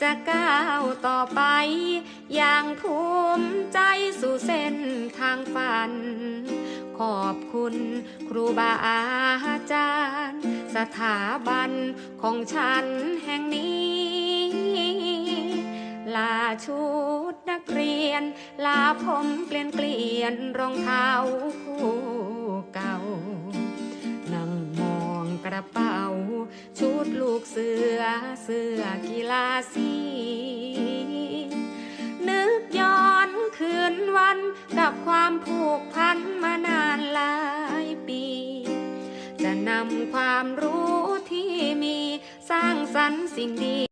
จะก้าวต่อไป อย่างภูมิใจสู่เส้นทางฝัน ขอบคุณครูบาอาจารย์ สถาบันของฉันแห่งนี้ ลาชุดนักเรียน ลาผมเกลียนเกลียนรองเท้า กเสือเสือกีฬาสีนึกย้อนคืนวันกับความผูกพันมานานหลายปี จะนำความรู้ที่มีสร้างสรรค์สิ่งดี